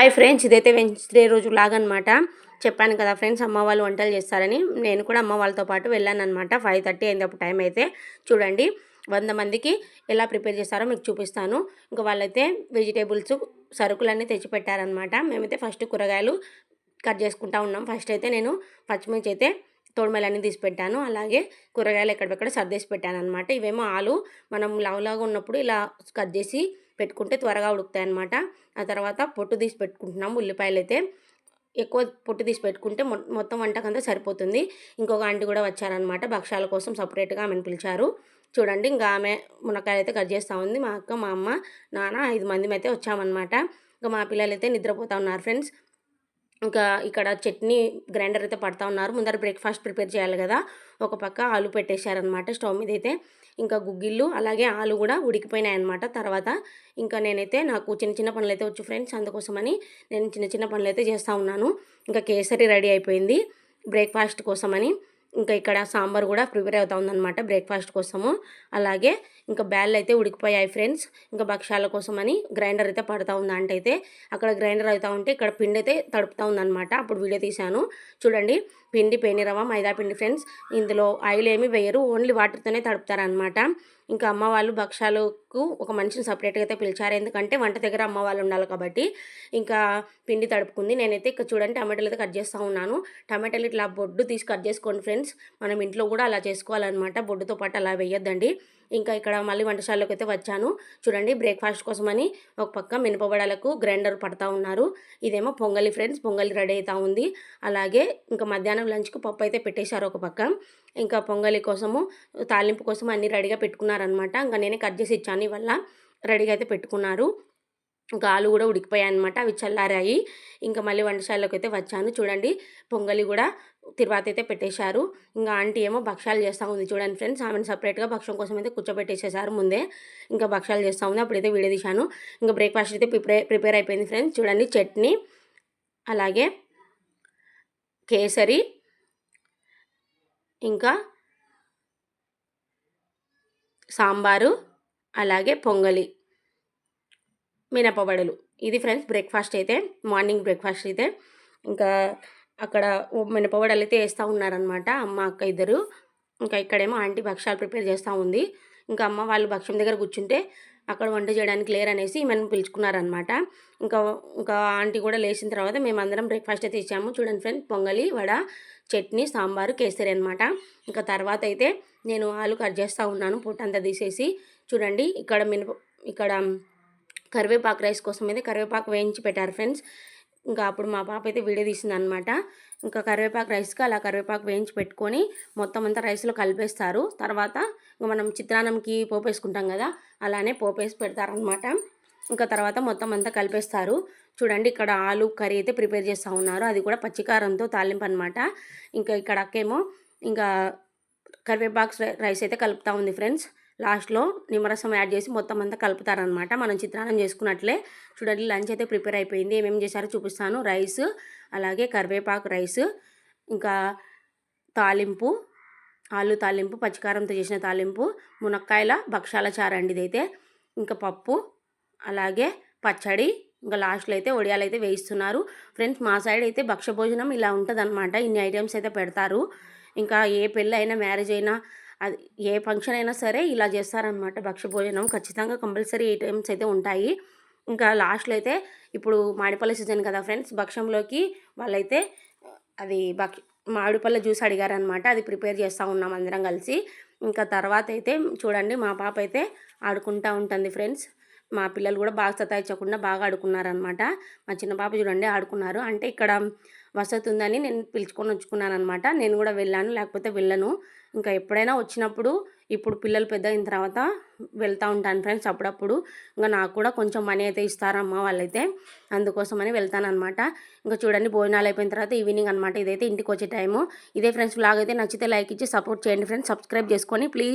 Hi friends ఇదైతే Wednesday రోజు లాగనమాట చెప్పాను కదా ఫ్రెండ్స్ అమ్మ వాళ్ళు వంటలు చేస్తారని. నేను కూడా అమ్మ వాళ్ళతో పాటు వెళ్ళాను అనమాట ఫైవ్ థర్టీ అయింది అప్పుడు టైం అయితే. చూడండి వంద మందికి ఎలా ప్రిపేర్ చేస్తారో మీకు చూపిస్తాను. ఇంకా వాళ్ళైతే వెజిటేబుల్స్ సరుకులన్నీ తెచ్చిపెట్టారనమాట మేమైతే ఫస్ట్ కూరగాయలు కట్ చేసుకుంటా ఉన్నాం. ఫస్ట్ అయితే నేను పచ్చిమిర్చి అయితే తోడుమలన్నీ తీసి పెట్టాను. అలాగే కూరగాయలు ఎక్కడెక్కడ సర్దేసి పెట్టాను అనమాట ఇవేమో ఆలు మనం లావులాగా ఉన్నప్పుడు ఇలా కట్ చేసి పెట్టుకుంటే త్వరగా ఉడుకుతాయి అనమాట ఆ తర్వాత పొట్టు తీసి పెట్టుకుంటున్నాం ఉల్లిపాయలు అయితే ఎక్కువ పొట్టు తీసి పెట్టుకుంటే మొత్తం వంటకంతా సరిపోతుంది. ఇంకొక ఆంటీ కూడా వచ్చారనమాట భక్షాల కోసం సపరేట్గా ఆమెను పిలిచారు. చూడండి ఇంకా ఆమె మునక్కాయలు అయితే కట్ చేస్తూ ఉంది. మా అక్క మా అమ్మ నాన్న ఐదు మంది అయితే వచ్చామన్నమాట. ఇంకా మా పిల్లలు అయితే నిద్రపోతూ ఉన్నారు ఫ్రెండ్స్. ఇంకా ఇక్కడ చట్నీ గ్రైండర్ అయితే పడతా ఉన్నారు. ముందర బ్రేక్ఫాస్ట్ ప్రిపేర్ చేయాలి కదా. ఒక పక్క ఆలు పెట్టేశారనమాట స్టవ్ మీద అయితే ఇంకా గుగ్గిళ్ళు అలాగే ఆలు కూడా ఉడికిపోయినాయి అనమాట తర్వాత ఇంకా నేనైతే నాకు చిన్న చిన్న పనులు అయితే వచ్చు ఫ్రెండ్స్. అందుకోసమని నేను చిన్న చిన్న పనులు అయితే చేస్తూ ఉన్నాను. ఇంకా కేసరి రెడీ అయిపోయింది బ్రేక్ఫాస్ట్ కోసమని. ఇంకా ఇక్కడ సాంబార్ కూడా ప్రిపేర్ అవుతా ఉందన్నమాట బ్రేక్ఫాస్ట్ కోసము. అలాగే ఇంకా బ్యాళ్ళు అయితే ఉడికిపోయాయి ఫ్రెండ్స్. ఇంకా భక్ష్యాల కోసమని గ్రైండర్ అయితే పడుతూ ఉంది అంటే అయితే. అక్కడ గ్రైండర్ అవుతూ ఉంటే ఇక్కడ పిండి అయితే తడుపుతూ ఉందన్నమాట. అప్పుడు వీడియో తీశాను. చూడండి పిండి పేనిరవ మైదా పిండి ఫ్రెండ్స్. ఇందులో ఆయిల్ ఏమి వేయరు. ఓన్లీ వాటర్తోనే తడుపుతారనమాట ఇంకా అమ్మ వాళ్ళు భక్షాలకు ఒక మనిషిని సపరేట్గా అయితే పిలిచారు. ఎందుకంటే వంట దగ్గర అమ్మ వాళ్ళు ఉండాలి కాబట్టి ఇంకా పిండి తడుపుకుంది. నేనైతే ఇక్కడ చూడండి టమాటాలు అయితే కట్ చేస్తూ ఉన్నాను. టమాటాలు ఇట్లా బొడ్డు తీసి కట్ చేసుకోండి ఫ్రెండ్స్. మనం ఇంట్లో కూడా అలా చేసుకోవాలన్నమాట. బొడ్డుతో పాటు అలా వేయొద్దండి. ఇంకా ఇక్కడ మళ్ళీ వంటశాలలోకి అయితే వచ్చాను. చూడండి బ్రేక్ఫాస్ట్ కోసమని ఒక పక్క మినపబడాలకు గ్రైండర్ పడతా ఉన్నారు. ఇదేమో పొంగలి ఫ్రెండ్స్ పొంగలి రెడీ అవుతా ఉంది. అలాగే ఇంకా మధ్యాహ్నం లంచ్కి పప్పు అయితే పెట్టేశారు ఒక పక్క. ఇంకా పొంగలి కోసము తాలింపు కోసం అన్నీ రెడీగా పెట్టుకున్నారనమాట ఇంకా నేనే కట్ చేసి ఇచ్చాను ఇవల్ల రెడీగా అయితే పెట్టుకున్నారు. ఇంకా ఆలు కూడా ఉడికిపోయాయి అనమాట అవి చల్లారాయి. ఇంకా మళ్ళీ వంటశాలలోకి అయితే వచ్చాను. చూడండి పొంగలి కూడా తిరువాత అయితే పెట్టేశారు. ఇంకా ఆంటీ ఏమో భక్షాలు చేస్తూ ఉంది చూడండి ఫ్రెండ్స్. ఆమెను సపరేట్గా భక్షం కోసం అయితే కూర్చోబెట్టేసేసారు ముందే. ఇంకా భక్షాలు చేస్తూ ఉంది. అప్పుడైతే వీడియో తీశాను. ఇంకా బ్రేక్ఫాస్ట్ అయితే ప్రిపేర్ ప్రిపేర్ అయిపోయింది ఫ్రెండ్స్. చూడండి చట్నీ అలాగే కేసరి ఇంకా సాంబారు అలాగే పొంగలి. మినపబడలు. ఇది ఫ్రెండ్స్ బ్రేక్ఫాస్ట్ అయితే మార్నింగ్ బ్రేక్ఫాస్ట్ అయితే. ఇంకా అక్కడ మినపవడలు అయితే వేస్తూ ఉన్నారనమాట అమ్మ అక్క ఇద్దరు. ఇంకా ఇక్కడేమో ఆంటీ భక్ష్యాలు ప్రిపేర్ చేస్తూ ఉంది. ఇంకా అమ్మ వాళ్ళు భక్ష్యం దగ్గర కూర్చుంటే అక్కడ వంట చేయడానికి లేరు అనేసి మనం పిలుచుకున్నారనమాట ఇంకా ఇంకా ఆంటీ కూడా లేచిన తర్వాత మేమందరం బ్రేక్ఫాస్ట్ అయితే ఇచ్చాము. చూడండి ఫ్రెండ్ పొంగలి వడ చట్నీ సాంబారు కేసరి అనమాట ఇంకా తర్వాత అయితే నేను ఆలు కట్ చేస్తూ ఉన్నాను పొట్టంతా తీసేసి. చూడండి ఇక్కడ మినప ఇక్కడ కరివేపాకు రైస్ కోసం అయితే కరివేపాకు వేయించి పెట్టారు ఫ్రెండ్స్. ఇంకా అప్పుడు మా పాప అయితే వీడియో తీసింది అనమాట ఇంకా కరివేపాకు రైస్కి అలా కరివేపాకు వేయించి పెట్టుకొని మొత్తం అంతా రైస్లో కలిపేస్తారు. తర్వాత ఇంకా మనం చిత్రాన్నంకి పోపు వేసుకుంటాం కదా అలానే పోపు వేసి పెడతారనమాట ఇంకా తర్వాత మొత్తం అంతా కలిపేస్తారు. చూడండి ఇక్కడ ఆలు కర్రీ అయితే ప్రిపేర్ చేస్తూ ఉన్నారు. అది కూడా పచ్చికారంతో తాలింపు అనమాట ఇంకా ఇక్కడ అక్కేమో ఇంకా కరివేపాకు రైస్ అయితే కలుపుతూ ఉంది ఫ్రెండ్స్. లాస్ట్లో నిమ్మరసం యాడ్ చేసి మొత్తం అంతా కలుపుతారనమాట. మనం చిత్రాన్నం చేసుకున్నట్లే. చూడండి లంచ్ అయితే ప్రిపేర్ అయిపోయింది. ఏమేమి చేశారో చూపిస్తాను. రైస్ అలాగే కరివేపాకు రైస్ ఇంకా తాలింపు ఆలు తాలింపు పచ్చికారంతో చేసిన తాలింపు మునక్కాయల భక్షాల చారండి ఇదైతే. ఇంకా పప్పు అలాగే పచ్చడి ఇంకా లాస్ట్లో అయితే ఒడియాలు అయితే వేయిస్తున్నారు. ఫ్రెండ్స్ మా సైడ్ అయితే భక్ష భోజనం ఇలా ఉంటుంది ఇన్ని ఐటమ్స్ అయితే పెడతారు. ఇంకా ఏ పెళ్ళి అయినా మ్యారేజ్ అయినా అది ఏ ఫంక్షన్ అయినా సరే ఇలా చేస్తారనమాట భక్షభోజనం ఖచ్చితంగా కంపల్సరీ ఐటమ్స్ అయితే ఉంటాయి. ఇంకా లాస్ట్లో అయితే ఇప్పుడు మాడిపల్లె సీజన్ కదా ఫ్రెండ్స్ భక్షంలోకి వాళ్ళైతే అది భక్ష మాడిపల్లె జ్యూస్ అడిగారనమాట అది ప్రిపేర్ చేస్తూ ఉన్నాం అందరం కలిసి. ఇంకా తర్వాత అయితే చూడండి మా పాప అయితే ఆడుకుంటూ ఉంటుంది ఫ్రెండ్స్. మా పిల్లలు కూడా బాగా సతాయించకుండా బాగా ఆడుకున్నారనమాట. మా చిన్న పాప చూడండి ఆడుకున్నారు. అంటే ఇక్కడ వసతి ఉందని నేను పిలుచుకొని వచ్చుకున్నాను అనమాట నేను కూడా వెళ్ళాను లేకపోతే వెళ్ళను. ఇంకా ఎప్పుడైనా వచ్చినప్పుడు ఇప్పుడు పిల్లలు పెద్ద అయిన తర్వాత వెళ్తూ ఉంటాను ఫ్రెండ్స్ అప్పుడప్పుడు. ఇంకా నాకు కూడా కొంచెం మనీ అయితే ఇస్తారమ్మ వాళ్ళైతే. అందుకోసమని వెళ్తాను అనమాట ఇంకా చూడండి భోజనాలు అయిపోయిన తర్వాత ఈవినింగ్ అనమాట. ఇదైతే ఇంటికి వచ్చే టైము. ఇదే ఫ్రెండ్స్ బ్లాగ్ అయితే నచ్చితే లైక్ ఇచ్చి సపోర్ట్ చేయండి ఫ్రెండ్స్. సబ్స్క్రైబ్ చేసుకొని ప్లీజ్.